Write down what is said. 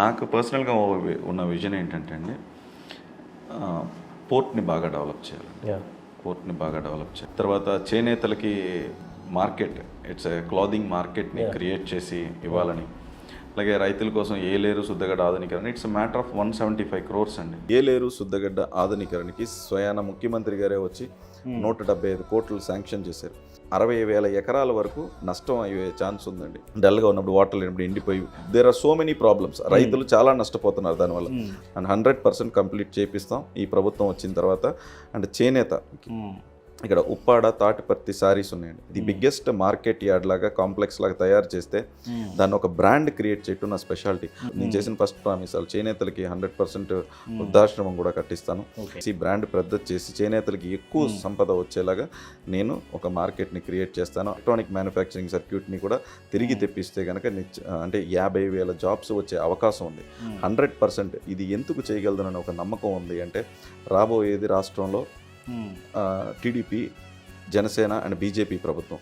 నాకు పర్సనల్గా ఉన్న విజన్ ఏంటంటే అండి పోర్ట్ని బాగా డెవలప్ చేయాలి పోర్ట్ని బాగా డెవలప్ చేయాలి తర్వాత చేనేతలకి మార్కెట్ ఇట్స్ క్లాదింగ్ మార్కెట్ని క్రియేట్ చేసి ఇవ్వాలని. అలాగే రైతుల కోసం ఏలేరు శుద్ధగడ్డ ఆధునీకరణ. It's matter of one seventy five crores అండి. ఏలేరు శుద్ధగడ్డ ఆధునీకరణకి స్వయాన ముఖ్యమంత్రి గారే వచ్చి నూట డెబ్బై ఐదు కోట్లు శాంక్షన్ చేశారు. అరవై వేల ఎకరాల వరకు నష్టం అయ్యే ఛాన్స్ ఉందండి. డల్గా ఉన్నప్పుడు వాటర్ లేనప్పుడు ఎండిపోయి there are so many problems రైతులు చాలా నష్టపోతున్నారు దానివల్ల. అండ్ హండ్రెడ్ పర్సెంట్ కంప్లీట్ చేపిస్తాం. ఈ ప్రభుత్వం వచ్చిన తర్వాత అండ్ చేనేత. ఇక్కడ ఉప్పాడ తాటిపర్తి సారీస్ ఉన్నాయండి. ఇది బిగ్గెస్ట్ మార్కెట్ యార్డ్ లాగా కాంప్లెక్స్ లాగా తయారు చేస్తే దాన్ని ఒక బ్రాండ్ క్రియేట్ చేయటం నా స్పెషాలిటీ. నేను చేసిన ఫస్ట్ ప్రామిస్ వాళ్ళు చేనేతలకి హండ్రెడ్ పర్సెంట్ వృద్ధాశ్రమం కూడా కట్టిస్తాను. ఈ బ్రాండ్ పెద్ద చేసి చేనేతలకి ఎక్కువ సంపద వచ్చేలాగా నేను ఒక మార్కెట్ని క్రియేట్ చేస్తాను. ఎలక్ట్రానిక్ మ్యానుఫ్యాక్చరింగ్ సర్క్యూట్ని కూడా తిరిగి తెప్పిస్తే కనుక అంటే యాభై వేల జాబ్స్ వచ్చే అవకాశం ఉంది. హండ్రెడ్ పర్సెంట్ ఇది ఎందుకు చేయగలదనని ఒక నమ్మకం ఉంది అంటే రాబోయేది రాష్ట్రంలో టీడీపీ జనసేన అండ్ బీజేపీ ప్రభుత్వం.